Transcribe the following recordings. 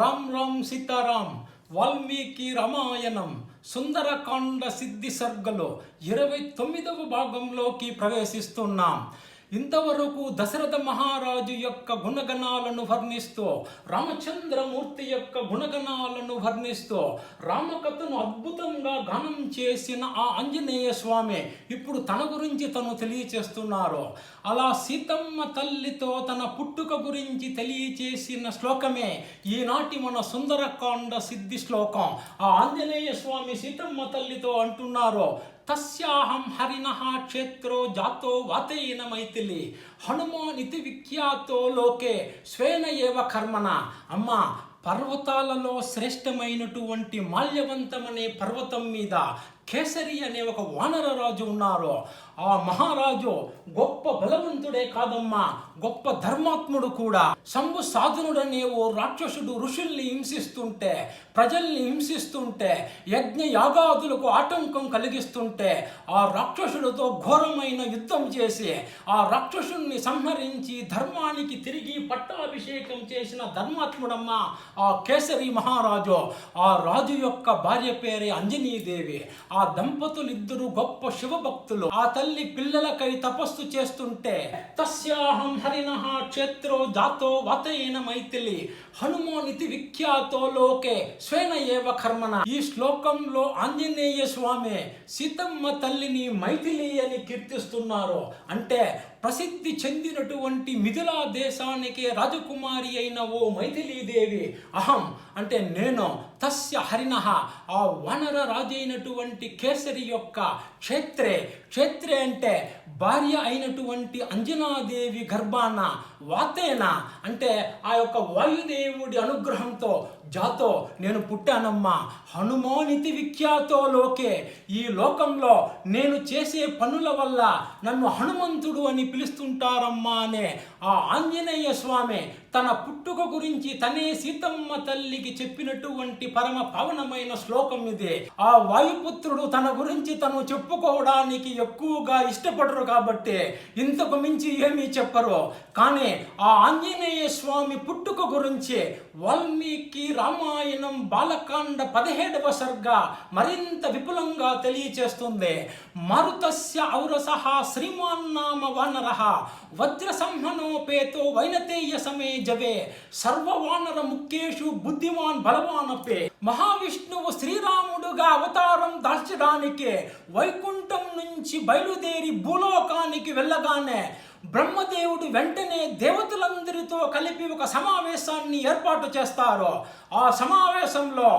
రామ్ రామ్ సీతారాం వాల్మీకి రామాయణం సుందరకాండ సిద్ధి సర్గలో ఇరవై తొమ్మిదవ భాగంలోకి ప్రవేశిస్తున్నాం. ఇంతవరకు దశరథ మహారాజు యొక్క గుణగణాలను వర్ణిస్తూ రామచంద్రమూర్తి యొక్క గుణగణాలను వర్ణిస్తూ రామకథను అద్భుతంగా గానం చేసిన ఆ ఆంజనేయ స్వామి ఇప్పుడు తన గురించి తను తెలియచేస్తున్నారు. అలా సీతమ్మ తల్లితో తన పుట్టుక గురించి తెలియచేసిన శ్లోకమే ఈనాటి మన సుందరకాండ సిద్ధి శ్లోకం. ఆ ఆంజనేయ స్వామి సీతమ్మ తల్లితో అంటున్నారు తస్యాహం హరిణ క్షేత్రో జాతో వాతేన మైథిలి. హనుమాన్ ఇతి విఖ్యాతో లోకే స్వేన ఏవ కర్మణ. అమ్మ పర్వతాలలో శ్రేష్టమైనటువంటి మాల్యవంతమనే పర్వతం మీద కేసరి అనే ఒక వానర రాజు ఉన్నారు ఆ మహారాజు గొప్ప బలవంతుడే కాదమ్మా గొప్ప ధర్మాత్ముడు కూడా. శంభు సాధనుడనే ఓ రాక్షసుడు ఋషుల్ని హింసిస్తుంటే ప్రజల్ని హింసిస్తుంటే యజ్ఞ యాగాదులకు ఆటంకం కలిగిస్తుంటే ఆ రాక్షసుడితో ఘోరమైన యుద్ధం చేసి ఆ రాక్షసుణ్ణి సంహరించి ధర్మానికి తిరిగి పట్టాభిషేకం చేసిన ధర్మాత్ముడమ్మ ఆ కేసరి మహారాజు. ఆ రాజు యొక్క భార్య పేరే అంజనీదేవి. ఆ దంపతులు ఇద్దరు గొప్ప శివభక్తులు. ఆ తల్లి పిల్లలకై తపస్సు చేస్తుంటే తస్యాహం హరిణ క్షేత్రో జాతో వాతైన మైథిలి హనుమానితి విఖ్యాతో లోకే స్వేన ఏవ కర్మణ. ఈ శ్లోకంలో ఆంజనేయ స్వామి సీతమ్మ తల్లిని మైథిలి అని కీర్తిస్తున్నారు. అంటే ప్రసిద్ధి చెందినటువంటి మిథిలా దేశానికి రాజకుమారి అయిన ఓ మైథిలీదేవి. అహం అంటే నేను తస్య హరిణ ఆ వనర రాజైనటువంటి కేసరి యొక్క క్షేత్రే క్షేత్రే అంటే భార్య అయినటువంటి అంజనాదేవి గర్భాన వాతేన? అంటే ఆ యొక్క వాయుదేవుడి అనుగ్రహంతో జాతో నేను పుట్టానమ్మా. హనుమానితి విఖ్యాతో లోకే. ఈ లోకంలో నేను చేసే పనుల వల్ల నన్ను హనుమంతుడు అని పిలుస్తుంటారమ్మా అనే ఆ ఆంజనేయ స్వామి తన పుట్టుక గురించి తనే సీతమ్మ తల్లికి చెప్పినటువంటి పరమ పవనమైన శ్లోకం ఇది. ఆ వాయుపుత్రుడు తన గురించి తను చెప్పుకోవడానికి ఎక్కువగా ఇష్టపడరు కాబట్టి ఇంతకు మించి ఏమీ చెప్పరు. కానీ ఆ ఆంజనేయ స్వామి పుట్టుక గురించి వాల్మీకి రామాయణం బాలకాండ పదిహేడవ సర్గ మరింత విపులంగా తెలియచేస్తుంది. మరుతస్య ఔరసః శ్రీమాన్ నామ వానరః వజ్ర సంహనోపేతో వైనతేయ సమే జవే సర్వవానర ముఖ్యేషు బుద్ధిమాన్ బలవానపే మహావిష్ణువు శ్రీరాముడుగా అవతారం దాల్చడానికి వైకుంఠం నుంచి బయలుదేరి భూలోకానికి వెళ్ళగానే బ్రహ్మదేవుడు వెంటనే దేవతలందరితో కలిపి ఒక సమావేశాన్ని ఏర్పాటు చేస్తారు. ఆ సమావేశంలో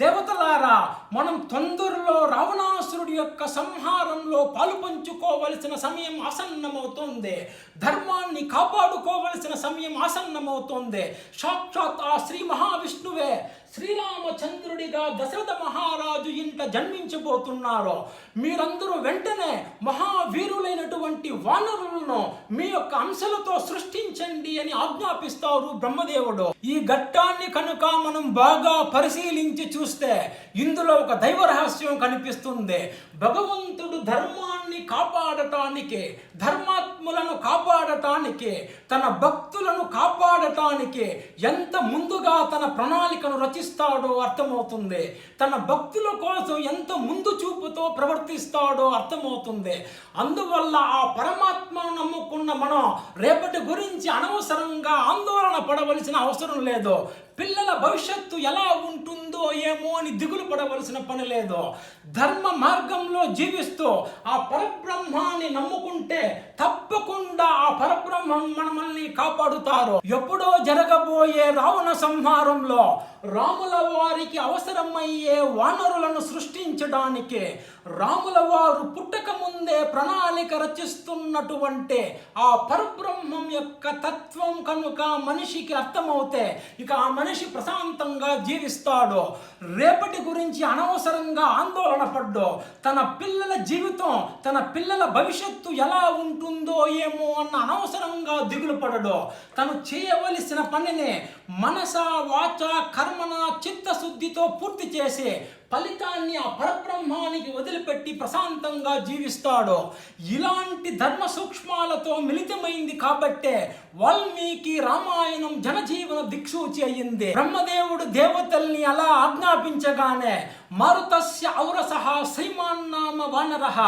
దేవతలారా మనం తొందరలో రావణాసురుడి యొక్క సంహారంలో పాలు పంచుకోవలసిన సమయం ఆసన్నమవుతోంది. ధర్మాన్ని కాపాడుకోవలసిన సమయం ఆసన్నమవుతోంది. సాక్షాత్ ఆ శ్రీ మహావిష్ణువే శ్రీరామచంద్రుడిగా దశరథ మహారాజు ఇంట జన్మించబోతున్నారు. మీరందరూ వెంటనే మహావీరులైనటువంటి వానరులను మీ యొక్క అంశలతో సృష్టించండి అని ఆజ్ఞాపిస్తారు బ్రహ్మదేవుడు. ఈ ఘట్టాన్ని కనుక మనం బాగా పరిశీలించి చూస్తే ఇందులో ఒక దైవ రహస్యం కనిపిస్తుంది. భగవంతుడు ధర్మాన్ని కాపాడటానికి ధర్మాత్ములను కాపాడటానికి తన భక్తులను కాపాడటానికి ఎంత ముందుగా తన ప్రణాళికను రచిస్తాడో అర్థమవుతుంది. తన భక్తుల కోసం ఎంత ముందు చూపుతో ప్రవర్తిస్తాడో అర్థమవుతుంది. అందువల్ల ఆ పరమాత్మను నమ్ముకున్న మనం రేపటి గురించి అనవసరంగా ఆందోళన పడవలసిన అవసరం లేదు. పిల్లల భవిష్యత్తు ఎలా ఉంటుందో ఏమో అని దిగులు పడవలసిన పని లేదు. ధర్మ మార్గంలో జీవిస్తూ ఆ పరబ్రహ్మాన్ని నమ్ముకుంటే తప్పకుండా ఆ పరబ్రహ్మం మనల్ని కాపాడుతారు. ఎప్పుడో జరగబోయే రావణ సంహారంలో రాముల వారికి అవసరమయ్యే వానరులను సృష్టించడానికి రాముల వారు పుట్టక ముందే ప్రణాళిక రచిస్తున్నటువంటి ఆ పరబ్రహ్మం యొక్క తత్వం కనుక మనిషికి అర్థమవుతే ఇక ఆ మనిషి ప్రశాంతంగా జీవిస్తాడు. రేపటి గురించి అనవసరంగా ఆందోళన పడ్డు తన పిల్లల జీవితం తన పిల్లల భవిష్యత్తు ఎలా ఉంటుందో ఏమో అన్న అనవసరంగా దిగులు పడడు తను చేయవలసిన పనిని మనస వాచ కర్మన చిత్తశుద్ధితో పూర్తి చేసే ఫలితాన్ని ఆ పరబ్రహ్మానికి వదిలిపెట్టి ప్రశాంతంగా జీవిస్తాడో. ఇలాంటి ధర్మ సూక్ష్మాలతో మిళితమైంది కాబట్టే వాల్మీకి రామాయణం జనజీవన దిక్సూచి అయ్యింది. బ్రహ్మదేవుడు దేవతల్ని అలా ఆజ్ఞాపించగానే మరుతస్య ఔరసః శ్రీమాన్నామ వానరః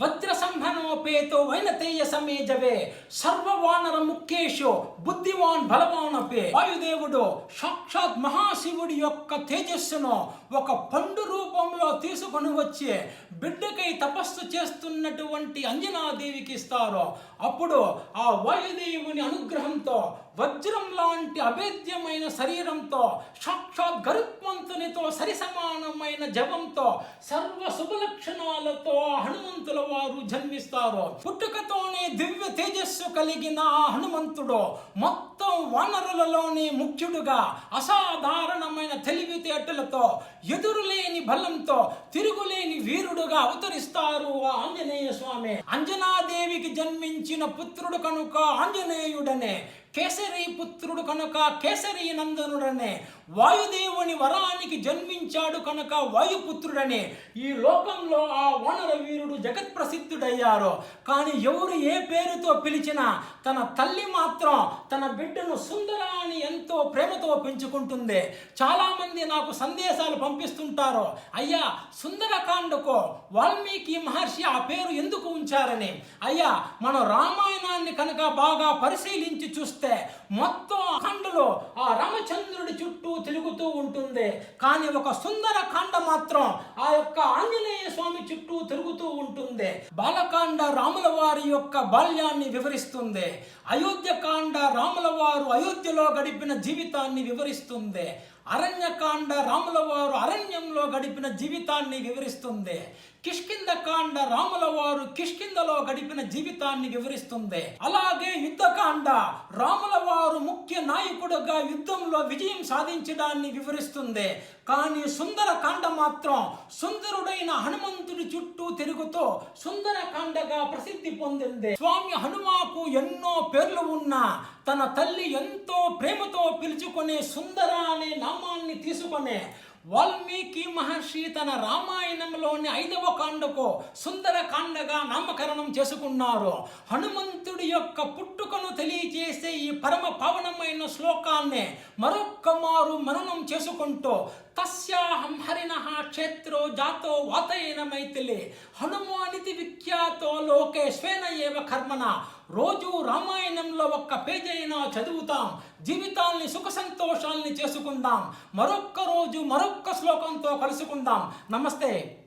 వజ్ర వైన వైనతేయ సమేజవే సర్వ వానర ముఖ్యేషు బుద్ధివాన్ బలవానపే. వాయుదేవుడు సాక్షాత్ మహాశివుడి యొక్క తేజస్సును ఒక పండు రూపంలో తీసుకొని వచ్చి బిడ్డకై తపస్సు చేస్తున్నటువంటి అంజనాదేవికి ఇస్తారు అప్పుడు ఆ వాయుదేవుని అనుగ్రహంతో వజ్రం లాంటి అభేద్యమైన శరీరంతో సాక్షాత్ గరుత్మంతునితో సరి సమానమైన జపంతో సర్వ శుభలక్షణాలతో హనుమంతుల వారు జన్మిస్తారు. పుట్టుకతోనే దివ్య తేజస్సు కలిగిన హనుమంతుడు మొత్తం వనరులలోని ముఖ్యుడుగా అసాధారణమైన తెలివితేటలతో ఎదురులేని బలంతో తిరుగులేని వీరుడుగా అవతరిస్తారు ఆ ఆంజనేయ స్వామి. అంజనాదేవికి జన్మించిన పుత్రుడు కనుక ఆంజనేయుడనే కేసరి పుత్రుడు కనుక కేసరి నందనుడనే వాయుదేవుని వరానికి జన్మించాడు కనుక వాయుపుత్రుడనే ఈ లోకంలో ఆ వానర వీరుడు జగత్ ప్రసిద్ధుడయ్యారు కానీ ఎవరు ఏ పేరుతో పిలిచినా తన తల్లి మాత్రం తన బిడ్డను సుందర అని ఎంతో ప్రేమతో పెంచుకుంటుంది. చాలామంది నాకు సందేశాలు పంపిస్తుంటారు అయ్యా సుందరకాండకు వాల్మీకి మహర్షి ఆ పేరు ఎందుకు ఉంచారని? అయ్యా మనం రామాయణాన్ని కనుక బాగా పరిశీలించి చూస్తే మొత్తం ఖండలో ఆ రామచంద్రుడి చుట్టూ తిరుగుతూ ఉంటుంది. కానీ ఒక సుందర కాండ మాత్రం ఆ యొక్క ఆంజనేయ స్వామి చుట్టూ తిరుగుతూ ఉంటుంది. బాలకాండ రాముల వారి యొక్క బాల్యాన్ని వివరిస్తుంది. అయోధ్యకాండ రాముల వారు అయోధ్యలో గడిపిన జీవితాన్ని వివరిస్తుంది. అరణ్యకాండ రాముల వారు అరణ్యంలో గడిపిన జీవితాన్ని వివరిస్తుంది. కిష్కిందకాండ రాముల వారు కిష్కిందలో గడిపిన జీవితాన్ని వివరిస్తుంది. అలాగే యుద్ధకాండ రాముల వారు ముఖ్య నాయకుడుగా యుద్ధంలో విజయం సాధించడాన్ని వివరిస్తుంది. కానీ సుందరకాండ మాత్రం సుందరుడైన హనుమంతుడి చుట్టూ తిరుగుతూ సుందరకాండగా ప్రసిద్ధి పొందింది. స్వామి హనుమాకు ఎన్నో పేర్లు ఉన్నా తన తల్లి ఎంతో ప్రేమతో పిలుచుకునే సుందర అనే నామాన్ని తీసుకునే వాల్మీకి మహర్షి తన రామాయణంలోని ఐదవ కాండకు సుందర కాండగా నామకరణం చేసుకున్నారు. హనుమంతుడి యొక్క పుట్టుకను తెలియజేసే ఈ పరమ పావనమైన శ్లోకాన్ని మరొక్క మారు మననం చేసుకుంటూ తస్యాహం హరిణ క్షేత్రో జాతో వాతయన మైథిలి. హనుమానితి విఖ్యాతో లోకేశ్వేన ఏవ కర్మన రోజు రామాయణంలో ఒక్క పేజీ అయినా చదువుతాం. జీవితాల్ని సుఖ సంతోషాల్ని చేసుకుందాం. మరొక్క రోజు మరొక్క శ్లోకంతో కలుసుకుందాం. నమస్తే.